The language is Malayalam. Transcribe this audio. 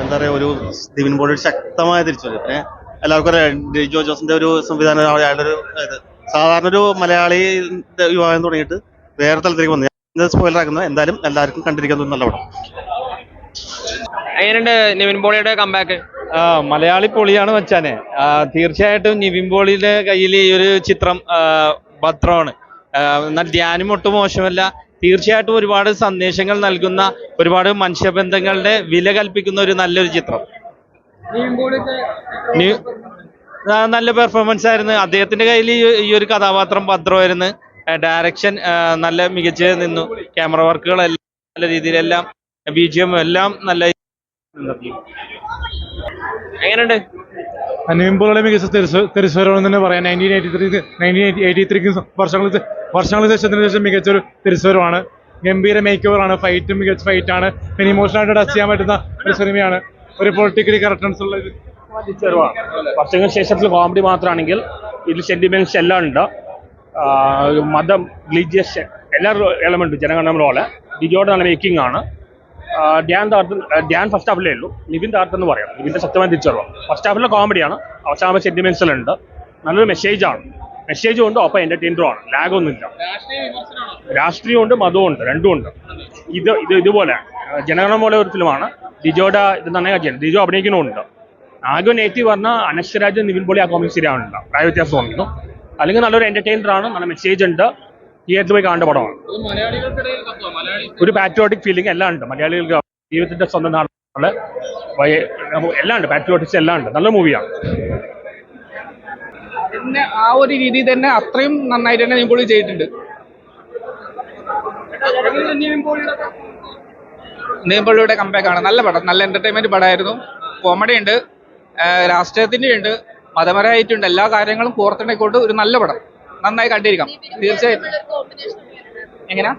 എന്താ പറയാ ഒരു നിവിൻ പോളി ഒരു ശക്തമായ തിരിച്ചുവരും പിന്നെ എല്ലാവർക്കും അറിയാം ജോ ജോസിന്റെ ഒരു സംവിധാനം അയാളുടെ ഒരു സാധാരണ ഒരു മലയാളി വിവാഹം തുടങ്ങിയിട്ട് വേറെ തലത്തിലേക്ക് വന്നു. ഞാൻ സ്പോയിലർ ആക്കുന്നത്? എന്തായാലും എല്ലാവർക്കും കണ്ടിരിക്കുന്നത് നല്ല പടം എങ്ങനെയുണ്ട് നിവിൻ പോളിയുടെ കമ്പാക്ക് ആ മലയാളി പൊളിയാണ് വെച്ചാനെ തീർച്ചയായിട്ടും നിവിൻ പോളിയുടെ കയ്യിൽ ഈ ഒരു ചിത്രം ഭദ്രമാണ്. എന്നാൽ ധ്യാനം ഒട്ടും മോശമല്ല. തീർച്ചയായിട്ടും ഒരുപാട് സന്ദേശങ്ങൾ നൽകുന്ന ഒരുപാട് മനുഷ്യബന്ധങ്ങളുടെ വില കൽപ്പിക്കുന്ന ഒരു നല്ലൊരു ചിത്രം. നല്ല പെർഫോമൻസ് ആയിരുന്നു. അദ്ദേഹത്തിന്റെ കയ്യിൽ ഈ ഒരു കഥാപാത്രം ഭദ്രമായിരുന്നു ഡയറക്ഷൻ നല്ല മികച്ച നിന്നു. ക്യാമറ വർക്കുകളെല്ലാം നല്ല രീതിയിലെല്ലാം ബി ജി എം എല്ലാം നല്ല എങ്ങനെയുണ്ട്? നിവിൻപോളിയുടെ മികച്ച തിരിച്ചുവരവെന്ന് തന്നെ പറയാം. Nineteen eighty three nineteen eighty ത്രീക്ക് വർഷങ്ങൾക്ക് വർഷങ്ങൾക്ക് ശേഷത്തിന് ശേഷം മികച്ചൊരു തിരിച്ചുവരവാണ് ഗംഭീര മേക്ക് ഓവറാണ് ഫൈറ്റ് മികച്ച ഫൈറ്റാണ് പിന്നെ ഇമോഷണലായിട്ട് ടച്ച് ചെയ്യാൻ പറ്റുന്ന ഒരു സിനിമയാണ് ഒരു പൊളിറ്റിക്കലി കറക്റ്റൻസ് ഉള്ള ഒരു ശേഷത്തിൽ കോമഡി മാത്രമാണെങ്കിൽ ഇതിൽ സെന്റിമെന്റ്സ് എല്ലാം ഉണ്ട്. മതം റിലീജിയസ് എല്ലാ എലമെന്റ് ഡിജോയുടെ നല്ല മേക്കിംഗ് ആണ്. ധ്യാൻ താർത്ത് ധ്യാൻ ഫസ്റ്റ് ഹാഫിലേ ഉള്ളൂ. നിവിൻ താർത്ത് എന്ന് പറയാം. നിവിന്റെ സത്യമായ തിരിച്ചറിവ്. ഫസ്റ്റ് ഹാഫിലെ കോമഡിയാണ് അവസാന സെന്റിമെന്റ്സ് ഉണ്ട്. നല്ലൊരു മെസ്സേജ് ആണ്. മെസ്സേജും ഉണ്ട് ഒപ്പം എന്റർടൈനറും ആണ്. ലാഗ് ഒന്നുമില്ല രാഷ്ട്രീയമുണ്ട് ഉണ്ട് രണ്ടും ഉണ്ട്. ഇത് ഇത് ഇതുപോലെ. ജനഗണം പോലെ ഒരു ഫിലിമാണ് ഡിജോയുടെ ഇത് നന്നായി ചെയ്യുന്നത് ഡിജോ അഭിനയിക്കണമുണ്ട് ആഗോ നേറ്റീവ് പറഞ്ഞാൽ അനശ്വരാജ് നിവിൻ പോളി ആ കോമിക് ശരിയാവുന്നില്ല പ്രായ വ്യത്യാസം തോന്നുന്നു അല്ലെങ്കിൽ നല്ലൊരു എന്റർടൈനർ ആണ് നല്ല മെസ്സേജ് ഉണ്ട്. തിയേറ്ററിൽ പോയി കാണേണ്ട പടമാണ്. ഒരു പാട്രിയോട്ടിക് ഫീലിംഗ് എല്ലാം ഉണ്ട്. മലയാളികൾക്ക് ജീവിതത്തിന്റെ സ്വന്തം നാളെ എല്ലാം ഉണ്ട്. പാട്രിയോട്ടിക്സ് എല്ലാം ഉണ്ട്. നല്ല മൂവിയാണ് പിന്നെ ആ ഒരു രീതി തന്നെ അത്രയും നന്നായിട്ട് തന്നെ നിവിൻപോളി ചെയ്തിട്ടുണ്ട്. നിവിൻപോളിയുടെ കമ്പാക്ക് ആണ്. നല്ല പടം. നല്ല എന്റർടൈൻമെന്റ് പടമായിരുന്നു. കോമഡി ഉണ്ട്. രാഷ്ട്രീയത്തിന്റെ ഉണ്ട്. മതപരമായിട്ടുണ്ട്. എല്ലാ കാര്യങ്ങളും കോർത്തിണക്കൊണ്ട് ഒരു നല്ല പടം. നന്നായി കണ്ടിരിക്കാം. തീർച്ചയായിട്ടും എങ്ങനെയാ